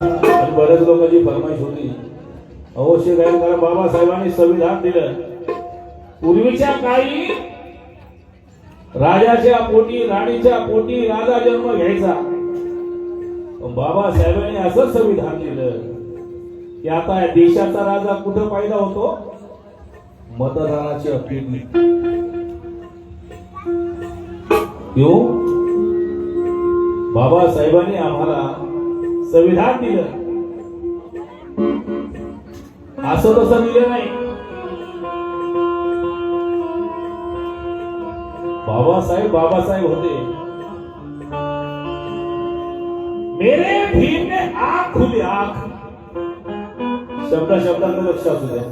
आणि बऱ्याच लोकांची फरमाईश होती अवश्य गायन करा बाबासाहेबांनी संविधान दिलं. पूर्वीच्या काळी राजाच्या पोटी राणीच्या पोटी राजा जन्म घ्यायचा. बाबासाहेबांनी असं संविधान दिलं. की आता या देशाचा राजा कुठं पैदा होतो? मतदानाची अपील यो बाबासाहेबांनी आम्हाला संविधान दिलं. असं तसं दिलं नाही. बाबासाहेब बाबासाहेब होते. मेरे भीम ने आंख खुली आंख. शब्द शब्दांना लक्ष असू द्या.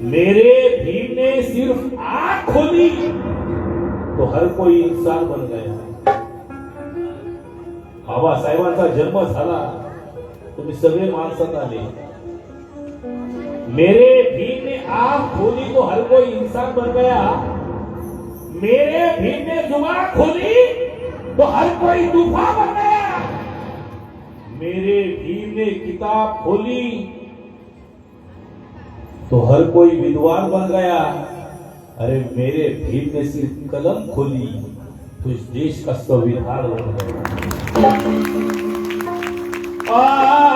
मेरे भीम ने सिर्फ आंख खोली. तो हर कोई इंसान बन गया. बाबासाहेबांचा जन्म झाला. तुम्ही सगळे माणसात मेरे भीम ने आँख खोली तो हर कोई इंसान बन गया. मेरे भीम ने ज़ुबान खोली तो हर कोई तूफ़ान बन गया. मेरे भीम ने किताब खोली तो हर कोई विद्वान बन गया. अरे मेरे भीम ने सिर्फ़ कलम खोली तो इस देश का संविधान बन गया. Wow.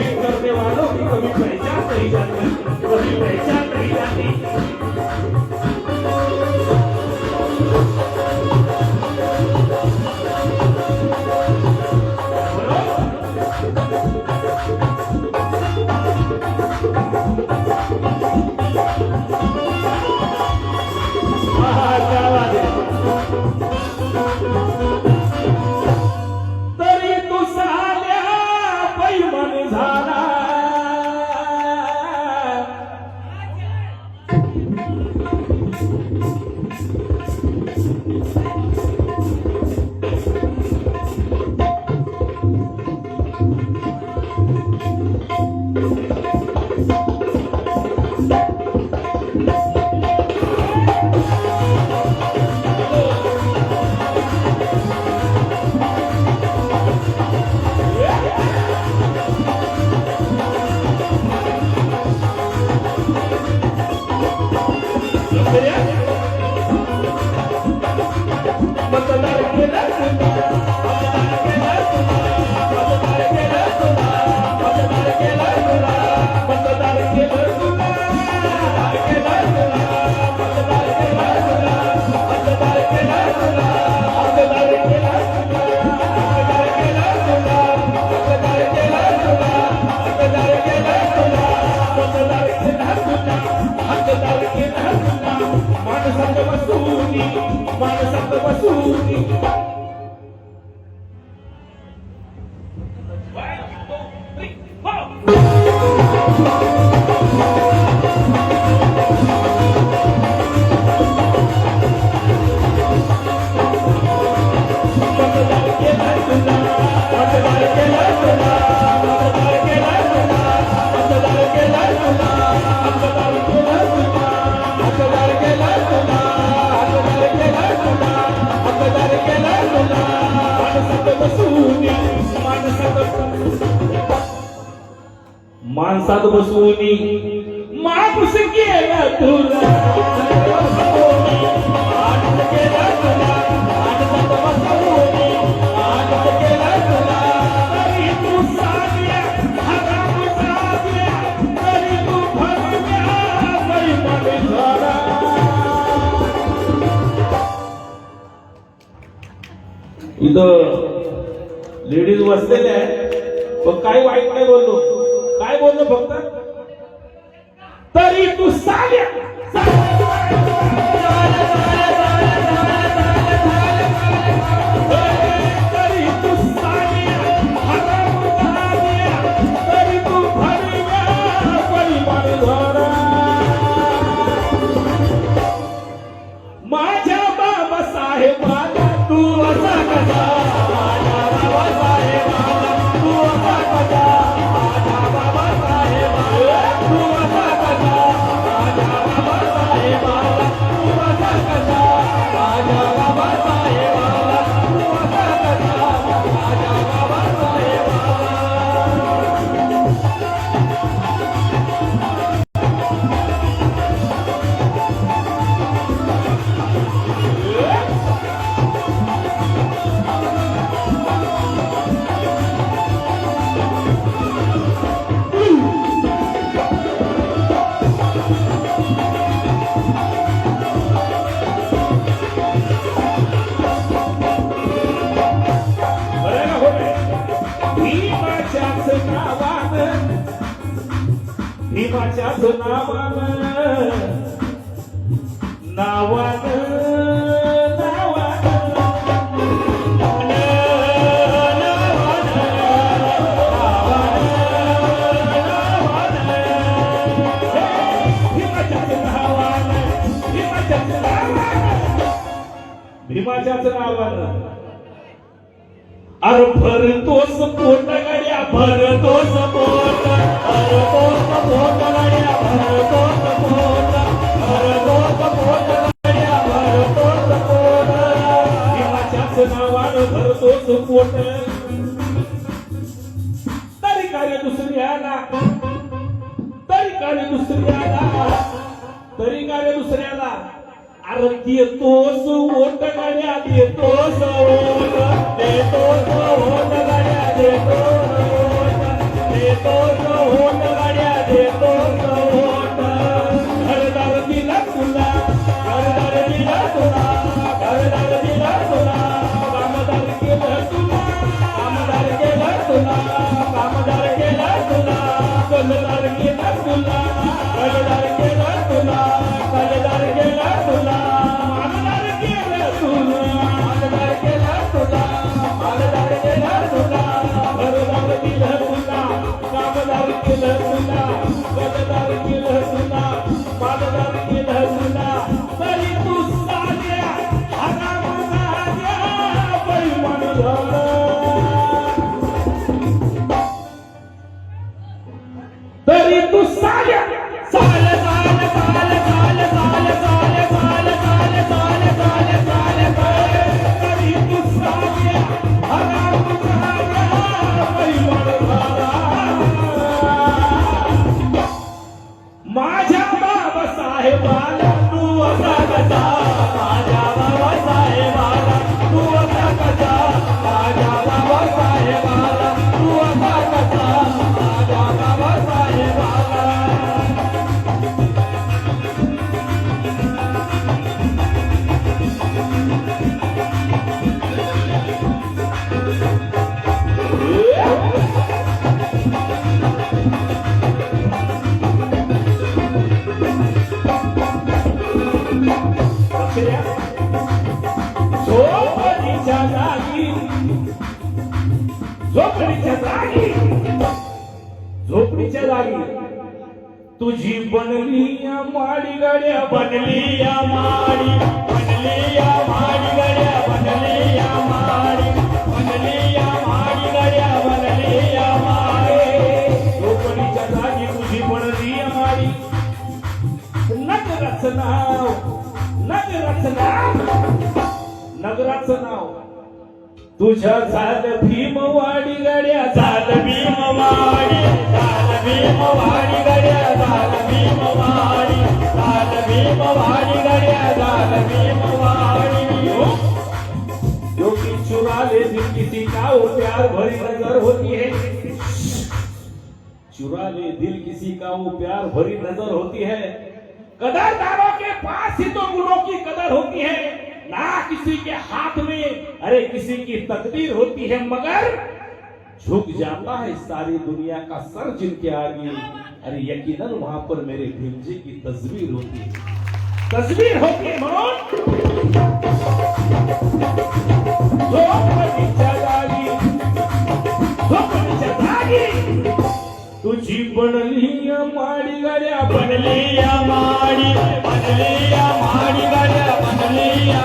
करने वालों की कभी पहचान नहीं जाती कभी पहचान नहीं जाती Rasul बसलेले आहे नावानं. भीमाच्याच नावानं. नावानं. भीमाच्याच नावानं. अरे भरतोस पोट भरतो सपोट भरतो सपोट भरतो सपोट भरतो सपोट भरतो सपोट देवाच्याच नावानं भरतो सपोट तरी कार्य दुसऱ्याला तरी कार्य दुसऱ्याला तरी कार्य दुसऱ्याला अरे देतोस ओट गड्या देतोस ओट देतोस ओट नाव नगराचं नाव नगराचं नाव. तुझ्या भीम भीमवाडी गड्या झालं भीमवाडी झालं भीमवाडी गड्या झालं भीमवाडी जो कि चुरा ले दिल किसी का वो प्यार भरी नज़र होती है चुरा ले दिल किसी का वो प्यार भरी नज़र होती है। कदरदारों के पास ही तो गुणों की कदर होती है। ना किसी के हाथ में, अरे किसी की तकदीर होती है, मगर झुक जाता है सारी दुनिया का सर जिनके आगे। अरे यकीनन वहाँ पर मेरे भीम जी की तस्वीर होती है। तस्वीर होती है तुझी बनली माडी गाड्या बनली बनलिया माडी बनलिया माडी गड्या बनलिया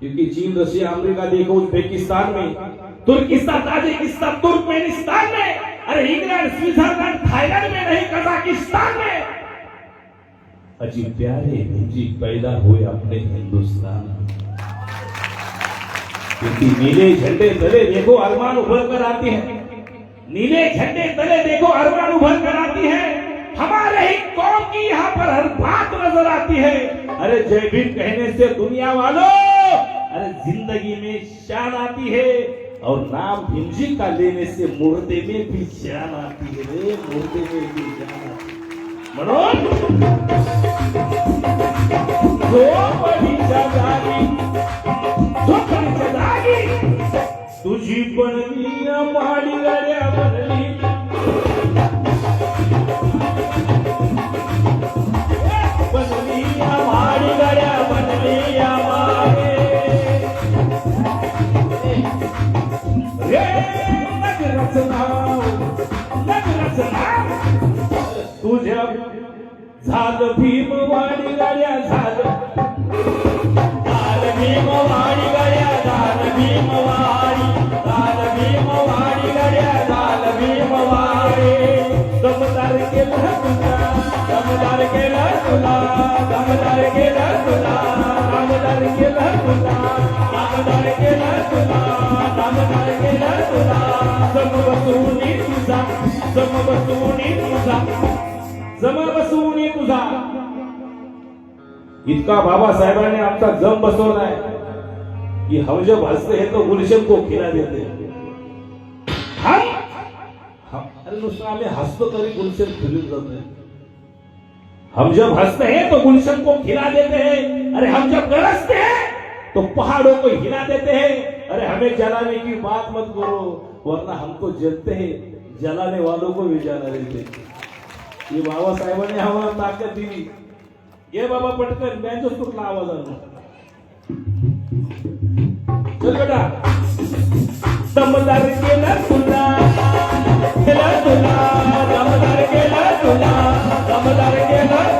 क्योंकि चीन, रशिया, अमेरिका, देखो उज्बेकिस्तान में, तुर्किस्तान, ताजिकिस्तान, तुर्कमेनिस्तान में, अरे इंग्लैंड, स्विट्जरलैंड, थाईलैंड में नहीं, कजाकिस्तान में। अजी प्यारे जी पैदा हुए अपने हिंदुस्तान। क्योंकि नीले झंडे तले देखो अरमान उभर कर आती है। नीले झंडे तले देखो अरमान उभर कर आती है। हमारे ही कौम की यहाँ पर हर बात नज़र आती है। अरे जय भीम कहने से दुनिया वालों शान आती है। और नाम भीम का लेने से मुर्दे में भी जान आती है रे, मुर्दे में भी जान आती है। बड़ी झोपडीच्या दो बड़ी तुझी बनली माडी गाड्या तुला तुला तुला तुला जम तुझा जम तुझा जम तुझा. इतका बाबासाहेबांनी आमचा जम बसवलाय की हम जब हे हैं तो गुलशन को खिला देते अरे नुसतं आम्ही हसतो तरी गुलशन फिरून जातोय. हम जब हँसते हैं तो गुलशन को खिला देते हैं। अरे हम जब गरजते हैं तो पहाड़ों को हिला देते हैं। अरे हमें जलाने की बात मत करो, वरना हमको जलते हैं। जलाने वालों को भी जला देते ये बाबा साहेबांनी आम्हाला ताकद दिली ये बाबा पटकन बँजो तुटला आवाज़ आला चल बेटा। दमदार केलं तुला केलं तुला, दमदार केलं तुला, दमदार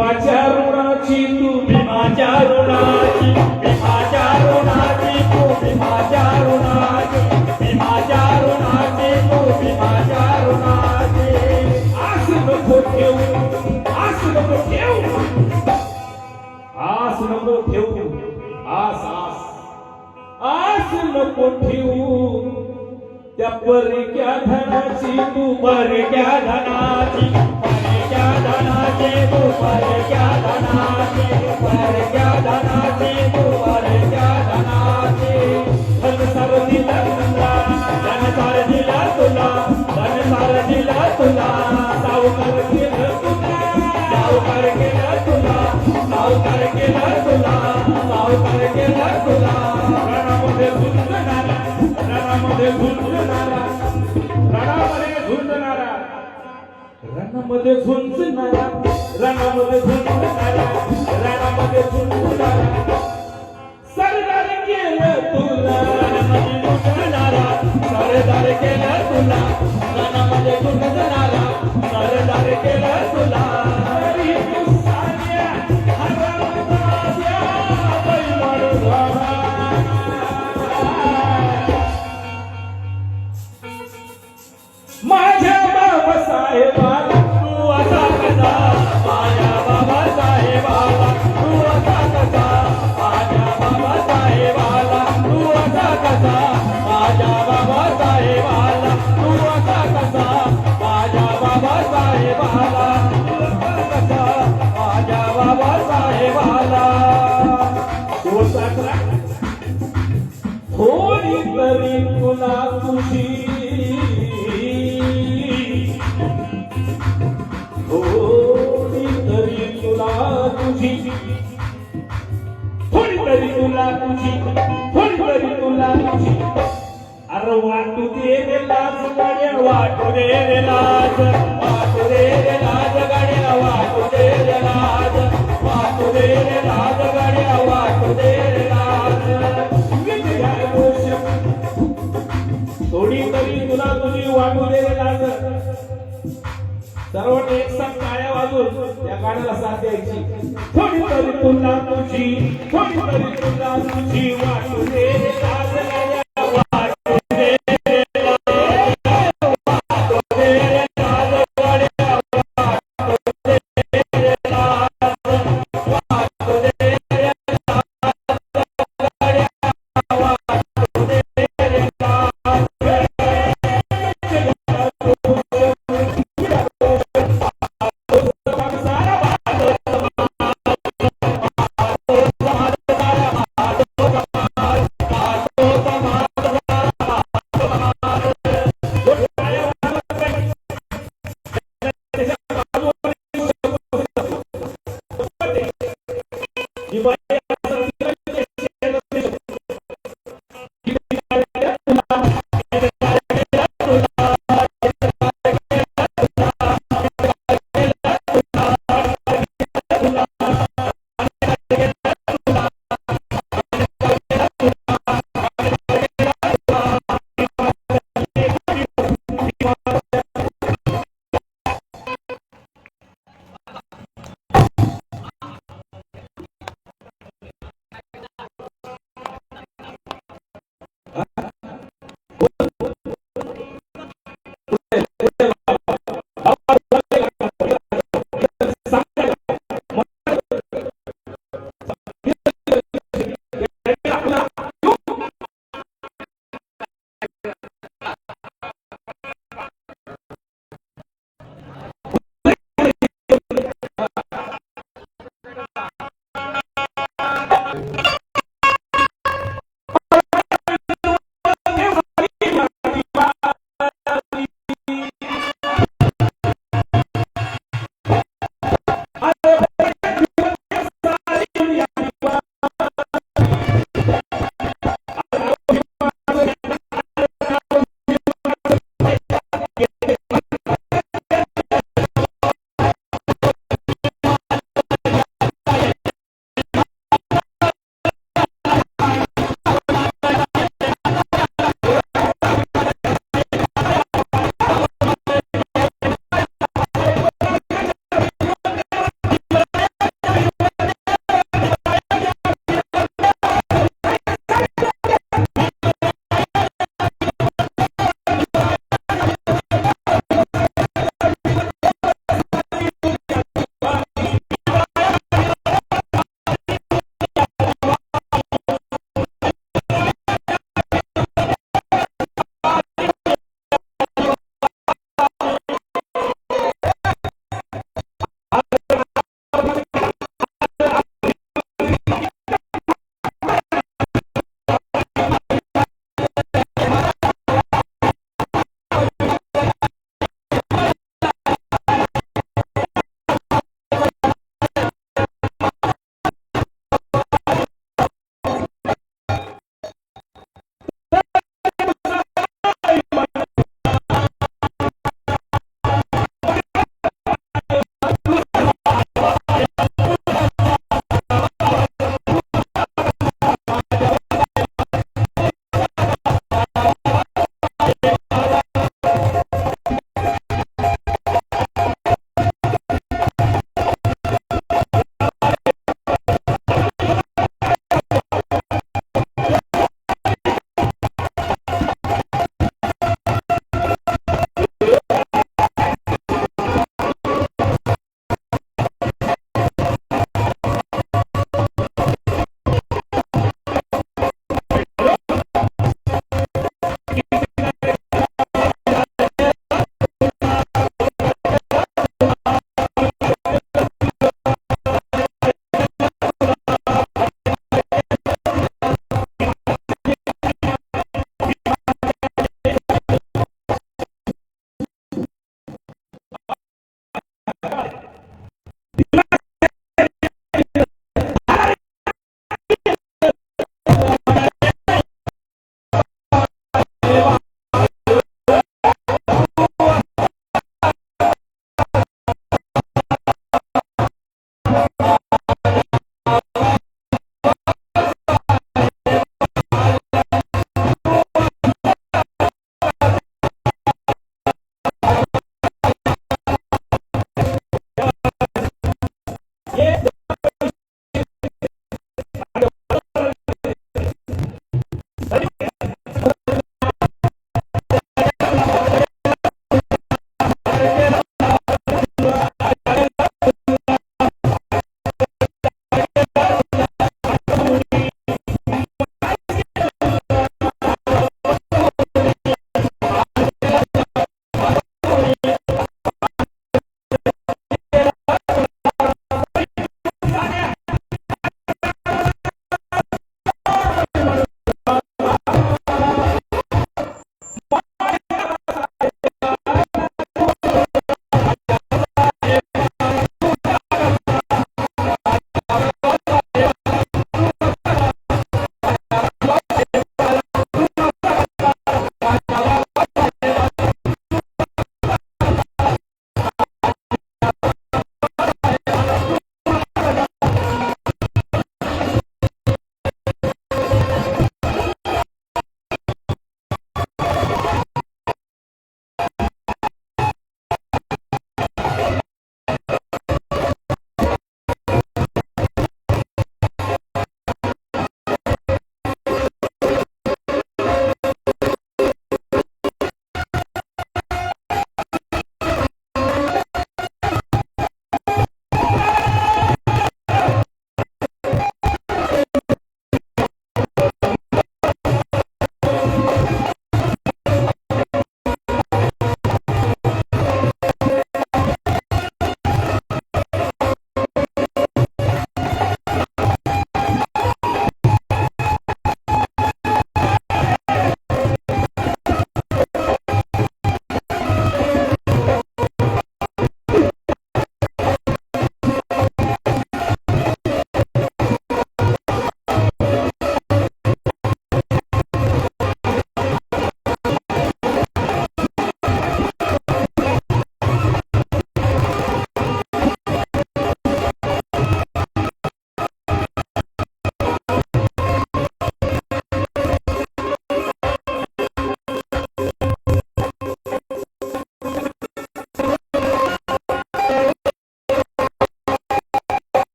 भीमाच्या ऋणाची तू भीमाच्या ऋणाची भीमाच्या ऋणाची तू तू आस नको आस नको आस आस. आस आस नको ठेवू. त्या परक्या धनाची, तू परक्या धनाची. रानामध्ये झुंजणारा रानामध्ये झुंजणारा रानामध्ये झुंजणारा. सरदार केलं तुला रानामध्ये लुटणारा सरदार केलं तुला रानामध्ये लुटणारा सरदार केलं तुला. तरी तुला तुझी थोडी तरी तुला तुझी अरे वाटू दे रे लाज गाड्या वाटू दे रे लाज वाटू दे रे लाज गाड्या वाटू दे रे लाज वाटू दे रे लाज गाड्या वाटू दे रे लाज विद्या दोष थोडी तरी तुला तुझी वाटू दे रे लाज सर्वांनी एक साथ टाळ्या वाजून या गाण्याला साथ द्यायची. थोडी तरी तुला तुझी थोडी तरी तुला तुझी वाटू दे